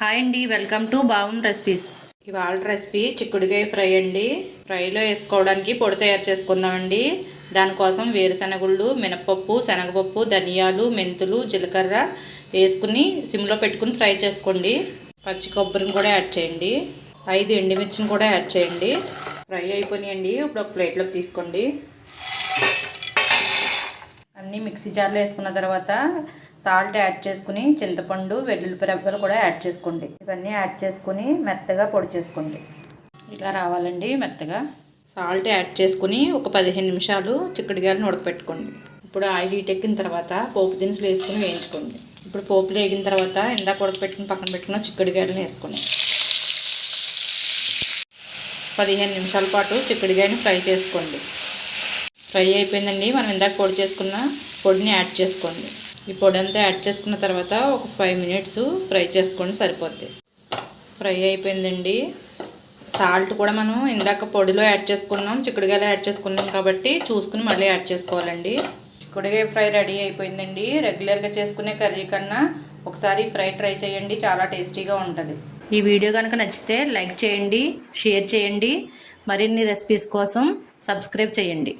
Hi అండి welcome to బాగున్ recipes. ఇవాళ రెసిపీ చిక్కుడుకాయ ఫ్రై అండి. ఫ్రైలో వేసుకోవడానికి పొడి తయారు చేసుకుందామండి. దానికోసం వేరుశనగుళ్ళు మినపప్పు శనగపప్పు ధనియాలు మెంతులు జీలకర్ర వేసుకుని సిమ్లో పెట్టుకుని ఫ్రై చేసుకోండి. పచ్చి కొబ్బరిని కూడా యాడ్ చేయండి. ఐదు ఎండుమిర్చిని కూడా యాడ్ చేయండి. ఫ్రై అయిపోయినాయండి. ఇప్పుడు ఒక ప్లేట్లోకి తీసుకోండి. మిక్సీ జార్లో వేసుకున్న తర్వాత సాల్ట్ యాడ్ చేసుకుని చింతపండు వెల్లుల్లి రెబ్బలు కూడా యాడ్ చేసుకోండి. ఇవన్నీ యాడ్ చేసుకుని మెత్తగా పొడి చేసుకోండి. ఇలా రావాలండి మెత్తగా. సాల్ట్ యాడ్ చేసుకుని ఒక పదిహేను నిమిషాలు చిక్కడిగాయలను ఉడకపెట్టుకోండి. ఇప్పుడు ఆయిల్ ఎక్కిన తర్వాత పోపు దినుసులు వేసుకుని వేయించుకోండి. ఇప్పుడు పోపులు వేగిన తర్వాత ఇందాక ఉడకపెట్టుకుని పక్కన పెట్టుకున్న చిక్కడిగాయలను వేసుకోండి. పదిహేను నిమిషాల పాటు చిక్కడిగాయని ఫ్రై చేసుకోండి. ఫ్రై అయిపోయిందండి. మనం ఇందాక పొడి చేసుకున్న పొడిని యాడ్ చేసుకోండి. ఈ పొడి అంతా యాడ్ చేసుకున్న తర్వాత ఒక ఫైవ్ మినిట్స్ ఫ్రై చేసుకోండి సరిపోద్ది. ఫ్రై అయిపోయిందండి. సాల్ట్ కూడా మనం ఇందాక పొడిలో యాడ్ చేసుకున్నాం చిక్కుడుగాయలో యాడ్ చేసుకున్నాం కాబట్టి చూసుకుని మళ్ళీ యాడ్ చేసుకోవాలండి. చిక్కుడుగాయ ఫ్రై రెడీ అయిపోయిందండి. రెగ్యులర్గా చేసుకునే కర్రీ కన్నా ఒకసారి ఫ్రై ట్రై చేయండి చాలా టేస్టీగా ఉంటుంది. ఈ వీడియో కనుక నచ్చితే లైక్ చేయండి షేర్ చేయండి. మరిన్ని రెసిపీస్ కోసం సబ్స్క్రైబ్ చేయండి.